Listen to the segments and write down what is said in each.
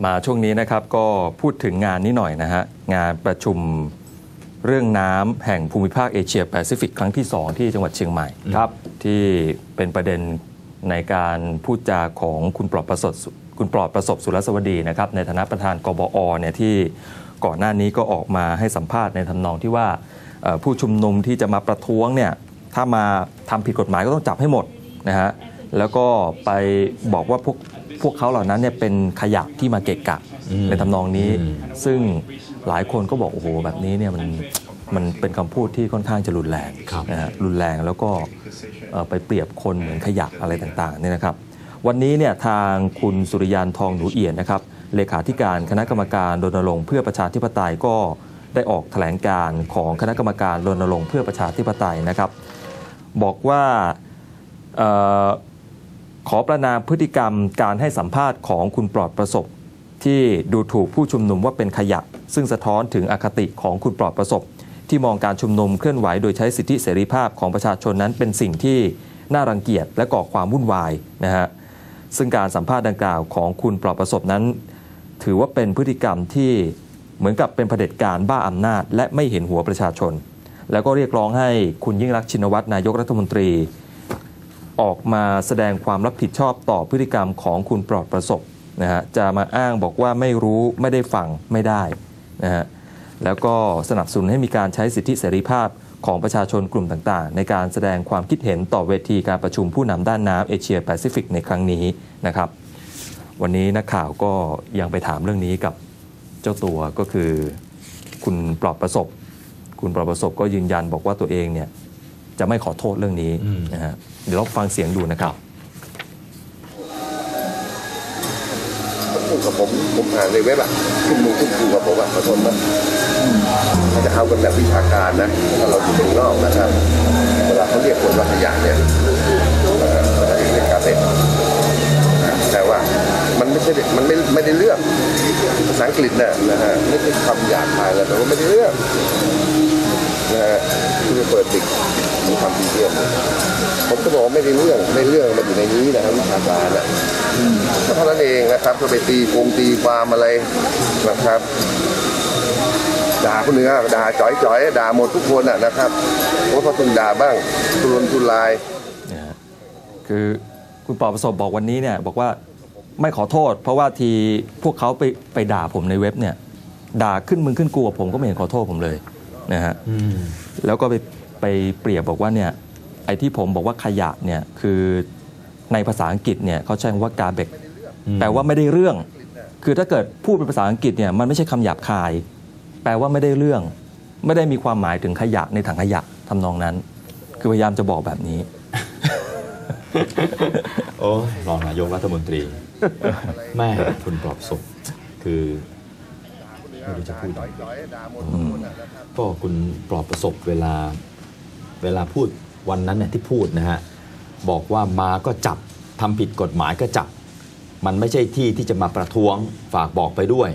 กลับมาช่วงนี้นะครับก็พูดถึงงานนี้หน่อยนะฮะงานประชุมเรื่องน้ำแห่งภูมิภาคเอเชียแปซิฟิกครั้งที่ 2 ที่จังหวัดเชียงใหม่ครับที่เป็นประเด็นในการพูดจาของคุณปลอดประสบคุณปลอดประสบสุรสวดีนะครับในฐานะประธานกบอเนี่ยที่ก่อนหน้านี้ก็ออกมาให้สัมภาษณ์ในทำนองที่ว่าเอ่อผู้ชุมนุมที่จะมาประท้วงเนี่ยถ้ามาทำผิดกฎหมายก็ต้องจับให้หมดนะฮะแล้วก็ไปบอกว่าพวก พวกเขาเหล่านั้นเนี่ยเป็นขยะที่มาเกะกะอืมในทำนองนี้อืมซึ่งหลายคนก็บอกโอ้โหแบบนี้เนี่ยมันมันเป็นคำพูดที่ค่อนข้างจะรุนแรงครับนะฮะรุนแรงแล้วก็เอ่อไปเปรียบคนเหมือนขยะอะไรต่างๆเนี่ยนะครับ วันนี้เนี่ยทางคุณสุริยันทองหนูเอี่ยนนะครับเลขาธิการคณะกรรมการรณรงค์เพื่อประชาธิปไตยก็ได้ออกแถลงการณ์ของคณะกรรมการรณรงค์เพื่อประชาธิปไตยนะครับ บอกว่าเออ ขอประนามพฤติกรรมการให้สัมภาษณ์ของคุณปลอดประสบ ที่ดูถูกผู้ชุมนุมว่าเป็นขยะ ซึ่งสะท้อนถึงอคติของคุณปลอดประสบ ที่มองการชุมนุมเคลื่อนไหวโดยใช้สิทธิเสรีภาพของประชาชนนั้นเป็นสิ่งที่น่ารังเกียจและก่อความวุ่นวายนะฮะซึ่งการสัมภาษณ์ดังกล่าวของคุณปลอดประสบนั้น ถือว่าเป็นพฤติกรรมที่เหมือนกับเป็นเผด็จการบ้าอำนาจ และไม่เห็นหัวประชาชน แล้วก็เรียกร้องให้คุณยิ่งรักชินวัตรนายกรัฐมนตรี ออกมาแสดงความรับผิดชอบต่อพฤติกรรมของคุณปลอดประสบนะฮะจะมาอ้างบอกว่าไม่รู้ไม่ได้ฟังไม่ได้นะฮะแล้วก็สนับสนุนให้มีการใช้สิทธิเสรีภาพของประชาชนกลุ่มต่างๆ ในการแสดงความคิดเห็นต่อเวทีการประชุมผู้นำด้านน้ำเอเชียแปซิฟิกในครั้งนี้นะครับ วันนี้นักข่าวก็ยังไปถามเรื่องนี้กับเจ้าตัวก็คือคุณปลอดประสบ คุณปลอดประสบก็ยืนยันบอกว่าตัวเองเนี่ยจะไม่ขอโทษเรื่องนี้นะฮะ เดี๋ยวเราฟังเสียงดูนะครับพูดกับผมผมอ่านในเว็บอะขึ้นมือขึ้นคูกับผมอะขอโทษนะถ้าจะเอากันแบบวิชาการนะถ้าเราอยู่ข้างนอกนะครับเวลาเขาเรียกคนว่าขยะเนี่ยเอ่อเราจะเรียกการเป็นแต่ว่ามันไม่ใช่มันไม่ไม่ได้เรื่องภาษาอังกฤษน่ะนะฮะไม่ใช่คำหยาบคายแล้วแต่ว่าไม่ได้เรื่องนะฮะคือเปิดดิก มีคำดีเยี่ยมผมก็บอกว่าไม่ได้เรื่องไม่เรื่องมันอยู่ในนี้นะครับวิชาการอะก็เท่านั้นเองนะครับก็ไปตีโกงตีความอะไรนะครับด่าคนหนึ่งอะด่าจ่อยจ่อยๆด่าหมดทุกคนอะนะครับเพราะเขาต้องด่าบ้างทุรนทุรายนะฮะคือคุณปอประสบบอกวันนี้เนี่ยบอกว่าไม่ขอโทษ เพราะว่าทีพวกเขาไปไปด่าผมในเว็บเนี่ย ด่าขึ้นมึงขึ้นกูกับผมก็ไม่เห็นขอโทษผมเลยนะฮะอืมแล้วก็ไป ไปเปรียบบอกว่าเนี่ยไอ้ที่ผมบอกว่าขยะเนี่ยคือในภาษาอังกฤษเนี่ยเขาใช้คำว่า garbage อืมแปลว่าไม่ได้เรื่อง คือถ้าเกิดพูดเป็นภาษาอังกฤษเนี่ยมันไม่ใช่คำหยาบคาย แปลว่าไม่ได้เรื่อง ไม่ได้มีความหมายถึงขยะในถังขยะทำนองนั้น คือพยายามจะบอกแบบนี้ โอ้ยรองนายกรัฐมนตรี แม่คุณปลอบศพคือไม่รู้จะพูดยังไงก็คุณปลอบประสบเวลา เวลาพูดวันนั้นเนี่ยที่พูดนะฮะบอกว่ามาก็จับทำผิดกฎหมายก็จับ มันไม่ใช่ที่ที่จะมาประท้วงฝากบอกไปด้วย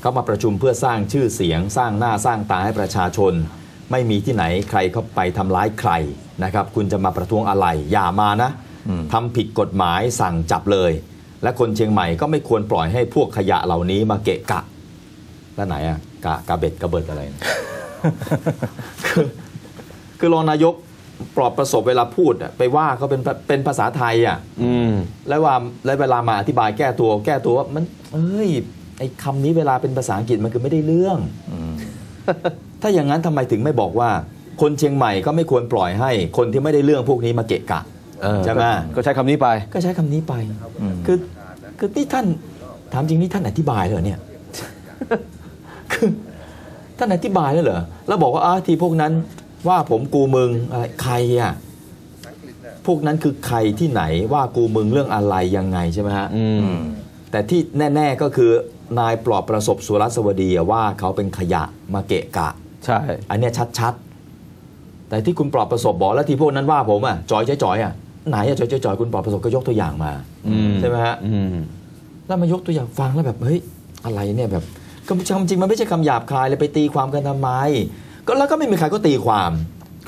เขามาประชุมเพื่อสร้างชื่อเสียง สร้างหน้าสร้างตาให้ประชาชน ไม่มีที่ไหนใครเข้าไปทำร้ายใครนะครับ คุณจะมาประท้วงอะไรอย่ามานะอืมทำผิดกฎหมายสั่งจับเลย และคนเชียงใหม่ก็ไม่ควรปล่อยให้พวกขยะเหล่านี้มาเกะกะ แล้วไหนอะกะกะเบ็ดกระเบิดอะไรนะคือ คือรองนายกปลอบประสบเวลาพูดอะไปว่าเขาเป็นเป็นภาษาไทยอะอืมแล้วว่าแล้วเวลามาอธิบายแก้ตัว แก้ตัวว่ามัน เอ้ยไอ้คำนี้เวลาเป็นภาษาอังกฤษมันคือไม่ได้เรื่องอืมถ้าอย่างนั้นทำไมถึงไม่บอกว่า คนเชียงใหม่ก็ไม่ควรปล่อยให้ คนที่ไม่ได้เรื่องพวกนี้มาเกะกะเออใช่ไหมก็ใช้คำนี้ไป ก็ใช้คำนี้ไปอืมคือคือที่ท่านถามจริงนี่ท่านอธิบายเลยเนี่ยคือท่านอธิบายแล้วเหรอแล้วบอกว่าอ้าทีพวกนั้น ว่าผมกูมึงอะไรใครอะพวกนั้นคือใครที่ไหนว่ากูมึงเรื่องอะไรยังไงใช่ไหมฮะอืมแต่ที่แน่ ๆก็คือนายปลอบประสบสุรสวดีอะว่าเขาเป็นขยะมาเกะกะ ใช่ อันเนี้ยชัดๆ แต่ที่คุณปลอบประสบบอกแล้วที่พวกนั้นว่าผมอะจอยจอยๆอะไหนอะจอยจอยๆคุณปลอบประสบก็ยกตัวอย่างมาอืมใช่ไหมฮะอืมแล้วมายกตัวอย่างฟังแล้วแบบเฮ้ยอะไรเนี่ยแบบก็จริงๆมันไม่ใช่คำหยาบคายเลยไปตีความกันทำไม ก็แล้วก็ไม่มีใครก็ตีความ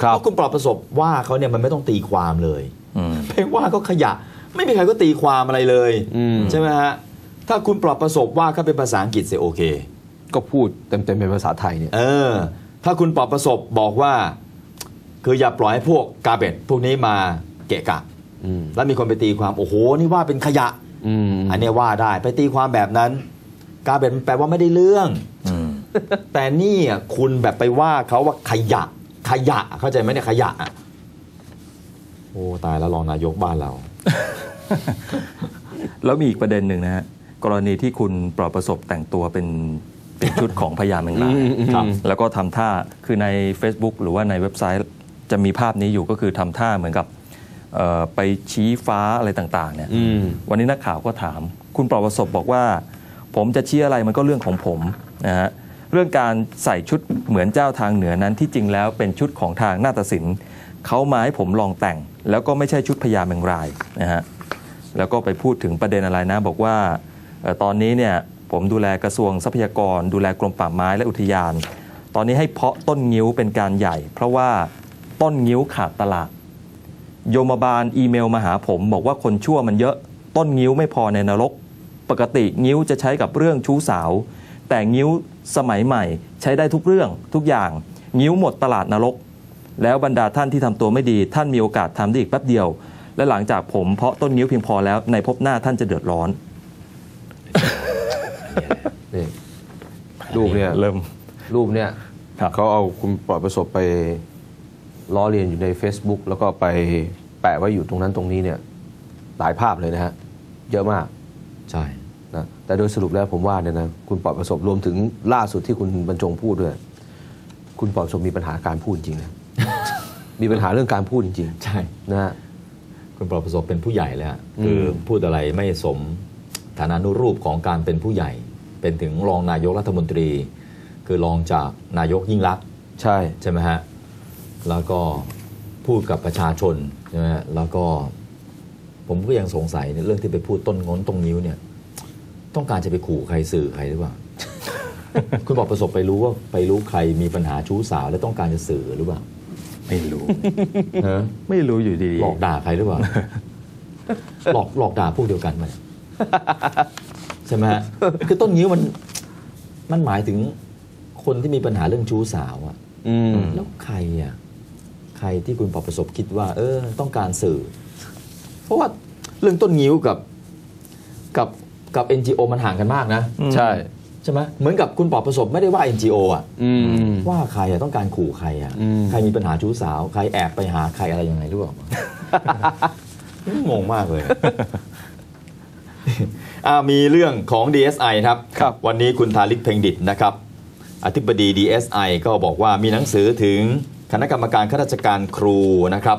ครับเพราะคุณปลอบประสบว่าเขาเนี่ยมันไม่ต้องตีความเลยอืมเพลงว่าก็ขยะไม่มีใครก็ตีความอะไรเลยอืมใช่ไหมฮะถ้าคุณปลอบประสบว่าเขาเป็นภาษาอังกฤษเสียโอเค ก็พูดเต็มๆเป็นภาษาไทยเนี่ยเออ ถ้าคุณปลอบประสบบอกว่า คืออย่าปล่อยให้พวกกาเบตพวกนี้มาเกะกะอืมแล้วมีคนไปตีความโอ้โหนี่ว่าเป็นขยะอืมอันเนี้ยว่าได้ไปตีความแบบนั้น กาเบตมันแปลว่าไม่ได้เรื่องอืม แต่นี่อะคุณแบบไปว่าเขาว่าขยะขยะเข้าใจไหมเนี่ยขยะอะโอ้ตายแล้วรองนายกบ้านเรา แล้วมีอีกประเด็นหนึ่งนะฮะกรณีที่คุณปลอบประสบแต่งตัวเป็นเป็นชุดของพญาแมงลายอืมอืมครับแล้วก็ทำท่าคือใน Facebook หรือว่าในเว็บไซต์จะมีภาพนี้อยู่ก็คือทำท่าเหมือนกับเอ่อไปชี้ฟ้าอะไรต่างๆเนี่ยอืมวันนี้นักข่าวก็ถาม คุณปลอบประสบบอกว่า ผมจะชี้อะไรมันก็เรื่องของผมนะฮะ เรื่องการใส่ชุดเหมือนเจ้าทางเหนือนั้นที่จริงแล้วเป็นชุดของทางนาฏศิลป์เขามาให้ผมลองแต่ง แล้วก็ไม่ใช่ชุดพญาแมงรายนะฮะแล้วก็ไปพูดถึงประเด็นอะไรนะ บอกว่าตอนนี้เนี่ยผมดูแลกระทรวงทรัพยากร ดูแลกรมป่าไม้และอุทยาน ตอนนี้ให้เพาะต้นงิ้วเป็นการใหญ่ เพราะว่าต้นงิ้วขาดตลาด โยมบาลอีเมลมาหาผมบอกว่าคนชั่วมันเยอะ ต้นงิ้วไม่พอในนรก ปกติงิ้วจะใช้กับเรื่องชู้สาว แต่งิ้วสมัยใหม่ ใช้ได้ทุกเรื่องทุกอย่าง งิ้วหมดตลาดนรก แล้วบรรดาท่านที่ทำตัวไม่ดี ท่านมีโอกาสทำได้อีกแป๊บเดียว และหลังจากผมเพาะต้นงิ้วเพียงพอแล้วในภพหน้าท่านจะเดือดร้อนนี่รูปเนี่ยเริ่มรูปเนี่ยครับเขาเอาคุณปลอดประสบไปล้อเลียนอยู่ใน Facebook แล้วก็ไปแปะไว้อยู่ตรงนั้นตรงนี้เนี่ยหลายภาพเลยนะฮะ เยอะมาก ใช่นะ แต่โดยสรุปแล้วผมว่าเนี่ยนะคุณปลอดประสบรวมถึงล่าสุดที่คุณบรรจงพูดด้วย คุณปลอดประสบมีปัญหาการพูดจริงนะมีปัญหาเรื่องการพูดจริงใช่ๆนะฮะคุณปลอบประสบเป็นผู้ใหญ่แล้วอืมคือพูดอะไรไม่สมฐานานุรูปของการเป็นผู้ใหญ่ เป็นถึงรองนายกรัฐมนตรี คือรองจากนายกยิ่งรักษณ์ใช่ใช่ไหมฮะแล้วก็พูดกับประชาชนใช่ไหมฮะแล้วก็ ผมก็ยังสงสัยในเรื่องที่ไปพูดต้นงนตรงนิ้วเนี่ย ต้องการจะไปขู่ใครสื่อใครหรือเปล่า คุณบอกประสบไปรู้ว่าไปรู้ใครมีปัญหาชู้สาวแล้วต้องการจะสื่อหรือเปล่าไม่รู้ฮะไม่รู้อยู่ดีหลอกด่าใครหรือเปล่าหลอกหลอกด่าพวกเดียวกันไหมใช่ไหมฮะคือต้นนิ้วมันมันหมายถึงคนที่มีปัญหาเรื่องชู้สาวอะอืมแล้วใครอะใครที่คุณปอประสบคิดว่า เออ ต้องการสื่อ เพราะว่าเรื่องต้นงิ้วกับ กับ กับ NGO มันห่างกันมากนะ ใช่ ใช่ไหมเหมือนกับคุณปอประสบไม่ได้ว่า NGO อะอืมว่าใครอะต้องการขู่ใครอะอืมใครมีปัญหาชู้สาว ใครแอบไปหาใครอะไรยังไงหรือเปล่างงมากเลยอ่ามีเรื่องของ DSI ครับครับวันนี้คุณทาริกเพ็งดิตนะครับ อธิบดี DSI ก็บอกว่ามีหนังสือถึงคณะกรรมการข้าราชการครูนะครับ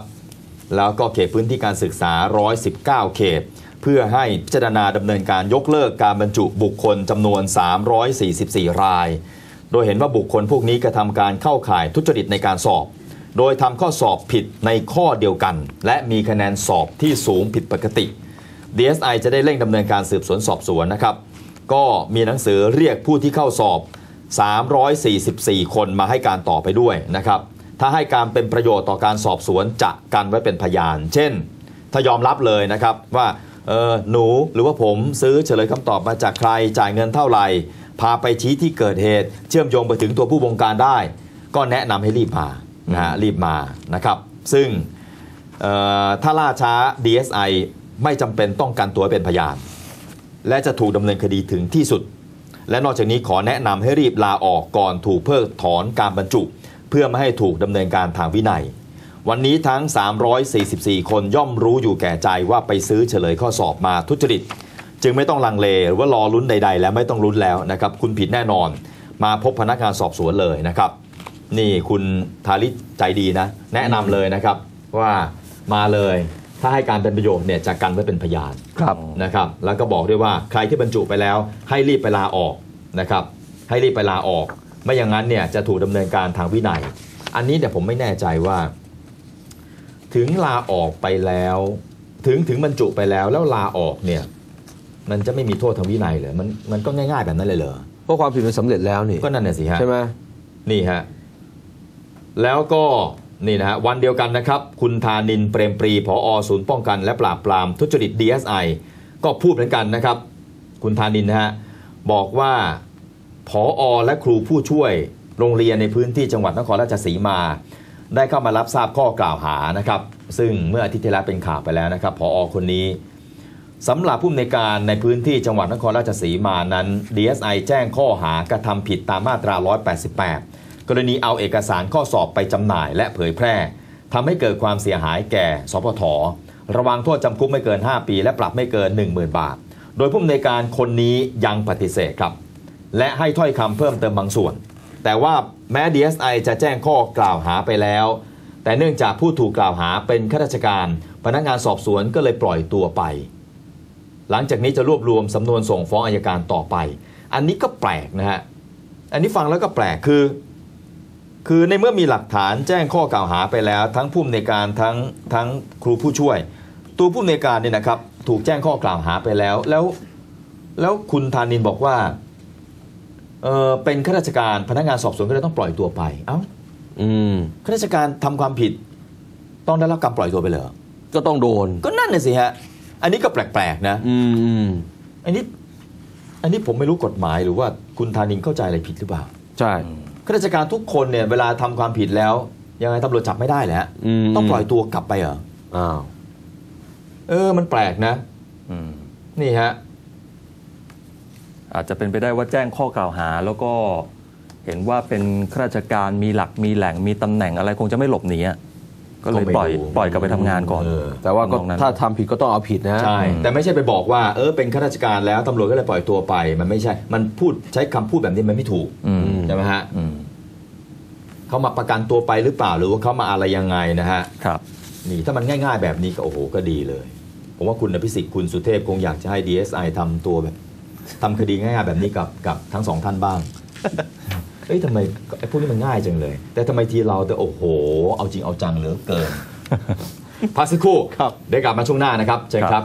แล้วก็เขตพื้นที่การศึกษา 119 เขต เพื่อให้พิจารณาดำเนินการยกเลิกการบรรจุบุคคลจำนวน 344 ราย โดยเห็นว่าบุคคลพวกนี้กระทำการเข้าข่ายทุจริตในการสอบ โดยทำข้อสอบผิดในข้อเดียวกัน และมีคะแนนสอบที่สูงผิดปกติ DSI จะได้เร่งดำเนินการสืบสวนสอบสวนนะครับ ก็มีหนังสือเรียกผู้ที่เข้าสอบ 344 คนมาให้การต่อไปด้วยนะครับ ถ้าให้การเป็นประโยชน์ต่อการสอบสวนจะกันไว้เป็นพยาน เช่น ถ้ายอมรับเลยนะครับว่า เออหนูหรือว่าผมซื้อเฉลยคำตอบมาจากใครจ่ายเงินเท่าไหร่ พาไปชี้ที่เกิดเหตุ เชื่อมโยงไปถึงตัวผู้บงการได้ ก็แนะนำให้รีบมานะฮะรีบมานะครับ ซึ่งถ้าล่าช้า DSI ไม่จำเป็นต้องกันตัวเป็นพยาน และจะถูกดำเนินคดีถึงที่สุด และนอกจากนี้ขอแนะนำให้รีบลาออกก่อนถูกเพิกถอนการบรรจุ เพื่อไม่ให้ถูกดำเนินการทางวินัย วันนี้ทั้ง 344 คนย่อมรู้อยู่แก่ใจว่าไปซื้อเฉลยข้อสอบมาทุจริต จึงไม่ต้องลังเลหรือว่ารอลุ้นใด ๆ แล้วไม่ต้องลุ้นแล้วนะครับ คุณผิดแน่นอน มาพบพนักงานสอบสวนเลยนะครับ นี่คุณทาริศใจดีนะ แนะนำเลยนะครับว่ามาเลยถ้าให้การเป็นประโยชน์เนี่ยจะกันไว้เป็นพยานครับนะครับ แล้วก็บอกด้วยว่าใครที่บรรจุไปแล้ว ให้รีบไปลาออกนะครับ ให้รีบไปลาออก ไม่อย่างนั้นเนี่ยจะถูกดำเนินการทางวินัย อันนี้เดี๋ยวผมไม่แน่ใจว่า ถึงลาออกไปแล้ว ถึงถึงบรรจุไปแล้วแล้วลาออกเนี่ยมันจะไม่มีโทษทางวินัยเหรอมันมันก็ง่ายๆแบบนั้นเลยเหรอเพราะความผิดมันสำเร็จแล้วนี่ก็นั่นน่ะสิฮะใช่ไหมนี่ฮะแล้วก็นี่นะฮะวันเดียวกันนะครับ คุณธานินเปรมปรีผอศูนย์ป้องกัน และปราบปรามทุจริต DSI ก็พูดเหมือนกันนะครับ คุณธานินนะฮะบอกว่าผออและครูผู้ช่วยโรงเรียนในพื้นที่จังหวัดนครราชสีมา ได้เข้ามารับทราบข้อกล่าวหานะครับ ซึ่งเมื่ออาทิตย์ที่แล้วเป็นข่าวไปแล้วนะครับผออคนนี้สำหรับผู้อำนวยการในพื้นที่จังหวัดนครราชสีมานั้น DSI แจ้งข้อหากระทำผิดตามมาตรา 188 กรณีเอาเอกสารข้อสอบไปจำหน่ายและเผยแพร่ทำให้เกิดความเสียหายแก่สพทระวังโทษจำคุกไม่เกิน 5 ปี และปรับไม่เกิน 10,000 บาท โดยผู้อำนวยการคนนี้ยังปฏิเสธครับ และให้ถ้อยคำเพิ่มเติมบางส่วน แต่ว่าแม้ DSI จะแจ้งข้อกล่าวหาไปแล้ว แต่เนื่องจากผู้ถูกกล่าวหาเป็นข้าราชการ พนักงานสอบสวนก็เลยปล่อยตัวไป หลังจากนี้จะรวบรวมสำนวนส่งฟ้องอายการต่อไป อันนี้ก็แปลกนะฮะ อันนี้ฟังแล้วก็แปลกคือ คือในเมื่อมีหลักฐานแจ้งข้อกล่าวหาไปแล้ว ทั้งผู้อำนวยการทั้งทั้งครูผู้ช่วย ตัวผู้อำนวยการเนี่ยนะครับถูกแจ้งข้อกล่าวหาไปแล้วแล้วแล้วคุณธานินบอกว่า เออเป็นข้าราชการพนักงานสอบสวนก็เลยต้องปล่อยตัวไป เอ้าอืม ข้าราชการทำความผิด ต้องได้รับการปล่อยตัวไปเหรอก็ต้องโดน ก็นั่นน่ะสิฮะ อันนี้ก็แปลกๆนะ อืมอืมอันนี้ อันนี้ผมไม่รู้กฎหมายหรือว่าคุณธานินเข้าใจอะไรผิดหรือเปล่าใช่ ข้าราชการทุกคนเนี่ยเวลาทำความผิดแล้ว ยังไงตำรวจจับไม่ได้แหละมต้องปล่อยตัวกลับไปเหรออ้าว เออ มันแปลกนะ อืม นี่ฮะ อาจจะเป็นไปได้ว่าแจ้งข้อกล่าวหา แล้วก็เห็นว่าเป็นข้าราชการมีหลักมีแหล่งมีตำแหน่งอะไรคงจะไม่หลบหนีอะก็เลยก็ไม่ปล่อยรู้ปล่อยกลับไปทำงานก่อนเออแต่ว่าก็ทำนองนั้นถ้าทำผิดก็ต้องเอาผิดนะ ใช่ แต่ไม่ใช่ไปบอกว่า เออเป็นข้าราชการแล้วตำรวจก็เลยปล่อยตัวไป มันไม่ใช่ มันพูดใช้คำพูดแบบนี้มันไม่ถูกอืมใช่ไหมฮะอืมเขามาประกันตัวไปหรือเปล่าหรือว่าเขามาอะไรยังไงนะฮะ ครับ นี่ถ้ามันง่าย ๆ แบบนี้ก็โอ้โหก็ดีเลย ผมว่าคุณอภิสิทธิ์คุณสุเทพคงอยากจะให้ DSI ทำตัวแบบ ทำคดีง่ายๆแบบนี้กับกับทั้งสองท่านบ้างเอ้ยทำไมไอ้พวกนี้มันง่ายจังเลย แต่ทำไมทีเราแต่โอ้โห เอาจริงเอาจังเหลือเกินพักสักครู่ครับเดี๋ยวกลับมาช่วงหน้านะครับเชิญครับ